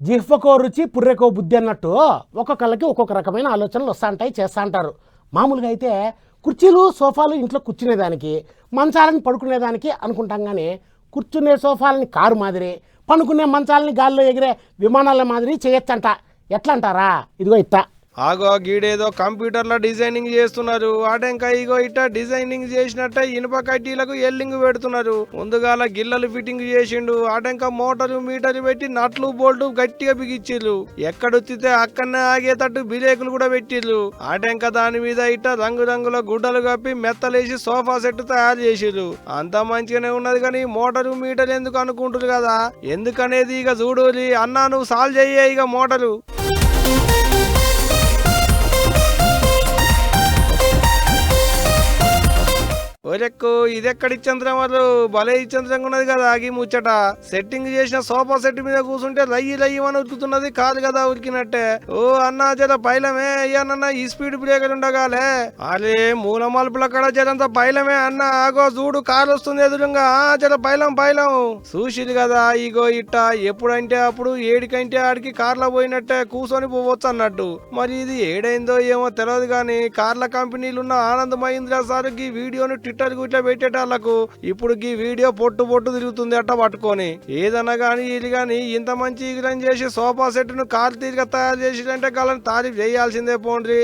జిహ్వకో రుచి పుర్రెకో బుద్ధి అన్నట్టు ఒక్కొక్కళ్ళకి ఒక్కొక్క రకమైన ఆలోచనలు వస్తూ ఉంటాయి చేస్తూ ఉంటారు మామూలుగా అయితే కుర్చీలు సోఫాలు ఇంట్లో కూర్చునేదానికి మంచాలని పడుకునేదానికి అనుకుంటాం కానీ కూర్చునే సోఫాలని కారు మాదిరి పనుకునే మంచాలని గాల్లో ఎగిరే విమానాల మాదిరి చేయొచ్చంట. ఎట్లా అంటారా ఇదిగో ఇట్ట ఆగో గీడేదో కంప్యూటర్లో డిజైనింగ్ చేస్తున్నారు. ఆటంకా ఇగో ఇట్ట డిజైనింగ్ చేసినట్టే ఇనుప కడ్డీలకు ఎల్లింగ్ పెడుతున్నారు. ముందుగాల గిల్లలు ఫిట్టింగ్ చేసిండు. ఆటంక మోటారు మీటరు పెట్టి నట్లు బోల్టు గట్టిగా బిగిచ్చిర్రు ఎక్కడొత్తితే అక్కడనే ఆగేటట్టు బిలేకులు కూడా పెట్టిర్రు. ఆటంక దాని మీద ఇట్ట రంగురంగుల గుడ్డలు కప్పి మెత్తలేసి సోఫా సెట్ తయారు చేసిర్రు. అంతా మంచిగానే ఉన్నది కానీ మోటారు మీటర్ ఎందుకు అనుకుంటారు కదా? ఎందుకనేది ఇక చూడూరి. అన్నా నువ్వు సాల్వ్ చెయ్యే ఇక మోటారు. ఒరెక్కు ఇచ్చంద్రం వాళ్ళు భలే చంద్రంగా ఉన్నది కదా ఆగి ముచ్చట. సెట్టింగ్ చేసిన సోఫా సెట్ మీద కూర్చుంటే లయ్యి లయ్యి అని ఉరుకుతున్నది కాదు కదా ఉరికినట్టే. ఓ అన్నా జర పైలమే. అయ్యానన్న ఈ స్పీడ్ బ్రేకర్ ఉండగాలే. అరే మూల మలుపుల కడ జరంత పైలమే అన్న. ఆగో చూడు కారు వస్తుంది ఎదురుగా. ఆ, జర పైలం పైలం. చూసిరు కదా ఇగో ఇట్ట. ఎప్పుడంటే అప్పుడు ఏడికంటే ఆడికి కార్లో పోయినట్టే కూర్చొని పోవచ్చు అన్నట్టు. మరి ఇది ఏడైందో ఏమో తెలియదు కానీ కార్ల కంపెనీలున్న ఆనంద్ మహీంద్రా సార్ ఈ వీడియోను ట్విట్టర్ ఇట్లా పెట్టేటాళ్ళకు ఇప్పుడు ఈ వీడియో పొట్టు పొట్టు తిరుగుతుంది అట్ట పట్టుకొని. ఏదన్నా కానీ ఇది గాని ఇంత మంచి ఇగ్రం చేసి సోఫా సెట్ను కార్ తీరిగా తయారు చేసి అంటే గాలని తారీఫ్ చేయాల్సిందే పోండ్రి.